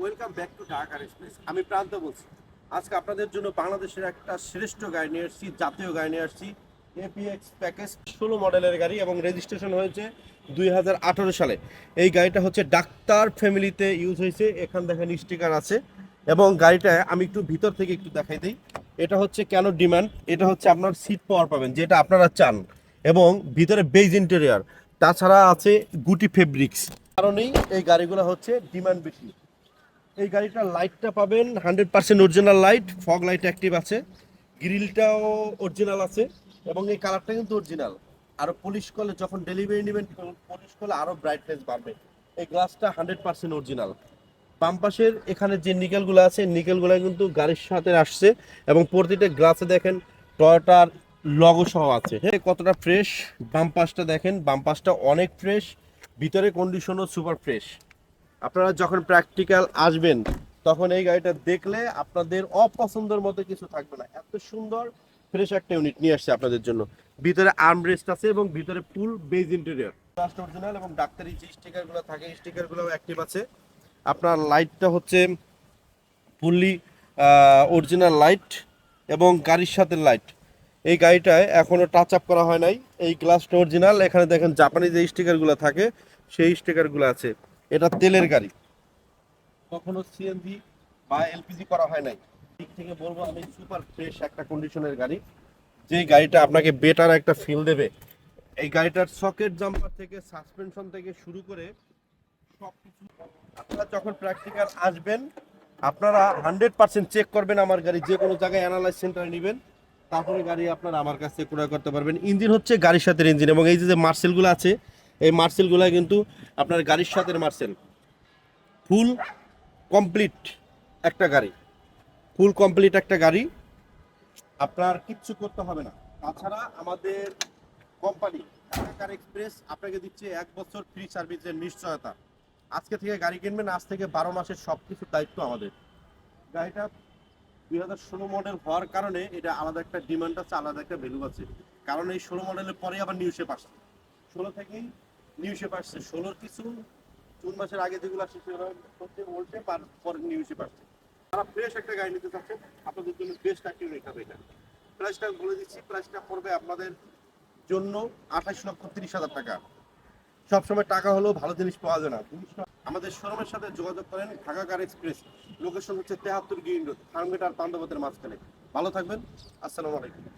Welcome back to ঢাকার express. আমি প্রান্ত বলছি। আজকে আপনাদের জন্য বাংলাদেশের একটা শ্রেষ্ঠ গাড়ি নিয়ে আসছি জাতীয় গাড়ি নিয়ে আসছি এপিএক্স প্যাকেজ ষোলো মডেলের গাড়ি এবং রেজিস্ট্রেশন হয়েছে দুই হাজার আঠেরো সালে। এই গাড়িটা হচ্ছে ডাক্তার ফ্যামিলিতে ইউজ হয়েছে, এখান দেখেন স্টিকার আছে। এবং গাড়িটা আমি একটু ভিতর থেকে একটু দেখাই দিই। এটা হচ্ছে কেন ডিমান্ড এটা হচ্ছে আপনার সিট পাওয়ার পাবেন, যেটা আপনারা চান। এবং ভিতরে বেজ ইন্টেরিয়ার তাছাড়া আছে গুটি ফেব্রিক্স কারণেই এই গাড়িগুলো হচ্ছে ডিমান্ড বেশি। এই গাড়িটার লাইটটা পাবেন hundred percent original light fog light active আছে গ্রিলটাও অরিজিনাল আছে, এবং এই কালারটা কিন্তু অরিজিনাল আরও পলিশ করলে, যখন ডেলিভারি নেবেন পলিশ করলে আরও ব্রাইটনেস বাড়বে। এই গ্লাসটা হান্ড্রেড পার্সেন্ট অরিজিনাল বাম পাশের এখানে যে নিকেলগুলো আছে নিকেলগুলো কিন্তু গাড়ির সাথে আসছে, এবং প্রতিটা গ্লাসে দেখেন টয়টার লগো সহ আছে। হ্যাঁ কতটা ফ্রেশ বাম পাশটা দেখেন, বাম পাশটা অনেক ফ্রেশ ভিতরে কন্ডিশনও সুপার ফ্রেশ আপনারা যখন প্র্যাকটিক্যাল আসবেন, তখন এই গাড়িটা দেখলে আপনাদের অপছন্দের মতো কিছু থাকবে না। এত সুন্দর ফ্রেশ একটা ইউনিট নিয়ে আসছে আপনাদের জন্য। ভিতরে আর্মরেস্ট আছে এবং ভিতরে full beige interior first original এবং ডাক্তারি যে স্টিকারগুলো থাকে স্টিকারগুলো অ্যাক্টিভ আছে। আপনার লাইটটা হচ্ছে ফুললি অরিজিনাল লাইট এবং গাড়ির সাথে লাইট এই গাড়িটায় এখনও টাচ আপ করা হয় নাই। এই গ্লাসটা অরিজিনাল এখানে দেখেন জাপানি যে স্টিকারগুলো থাকে, সেই স্টিকারগুলো আছে। এটা তেলের গাড়ি। কখনো সিএনজি বা এলপিজি করা হয় নাই। দিক থেকে বলব, আমি সুপার ফ্রেশ একটা কন্ডিশনের গাড়ি। যে গাড়িটা আপনাকে বেটার একটা ফিল দেবে। এই গাড়িটার সকেট জাম্পার থেকে সাসপেনশন থেকে শুরু করে সবকিছু। আপনারা যখন প্র্যাকটিক্যাল আসবেন, আপনারা হান্ড্রেড পার্সেন্ট চেক করবেন আমার গাড়ি। যে কোনো জায়গায় অ্যানালাইজ সেন্টারে নেবেন, তারপরে গাড়ি আপনারা আমার কাছ ক্রয় করতে পারবেন। ইঞ্জিন হচ্ছে গাড়ির সাথে ইঞ্জিন এবং এই যে মার্সেলগুলো আছে এই মার্সেলগুলো কিন্তু আপনার গাড়ির সাথে মার্সেল। ফুল কমপ্লিট একটা গাড়ি। ফুল কমপ্লিট একটা গাড়ি। আপনার কিচ্ছু করতে হবে না। তাছাড়া আমাদের কোম্পানি ঢাকার এক্সপ্রেস, আপনাকে দিচ্ছে এক বছর ফ্রি সার্ভিসের নিশ্চয়তা। আজকে থেকে গাড়ি কিনবেন, আজ থেকে বারো মাসের সব কিছুর দায়িত্ব আমাদের। গাড়িটা দুই হাজার ষোলো মডেল হওয়ার কারণে এটা আলাদা একটা ডিমান্ড আছে, আলাদা একটা ভ্যালু আছে। কারণ এই ষোলো মডেলের পরে আবার নিউ শেপ আসছে। ষোলো থেকেই নিউ শেপ আসছে, ষোলোর কিছু, জুন মাসের আগে যেগুলো আসছে সেগুলো হচ্ছে আর পরে নিউ শেপ আসছে। তারা ফ্রেশ একটা গাড়ি নিতে চাচ্ছে, আপনাদের জন্য বেস্ট একটা হবে এটা। প্রাইসটা বলে দিচ্ছি প্রাইসটা পড়বে আপনাদের জন্য আঠাশ লক্ষ তিরিশ হাজার টাকা। সবসময় টাকা হলেও ভালো জিনিস পাওয়া যায় না। আমাদের শোরুমের সাথে যোগাযোগ করেন ঢাকা কার এক্সপ্রেস লোকেশন হচ্ছে তেহাত্তর গ্রিন রোড ফার্মগেট আর পান্ডবতের মাঝখানে। ভালো থাকবেন, আসসালামু আলাইকুম।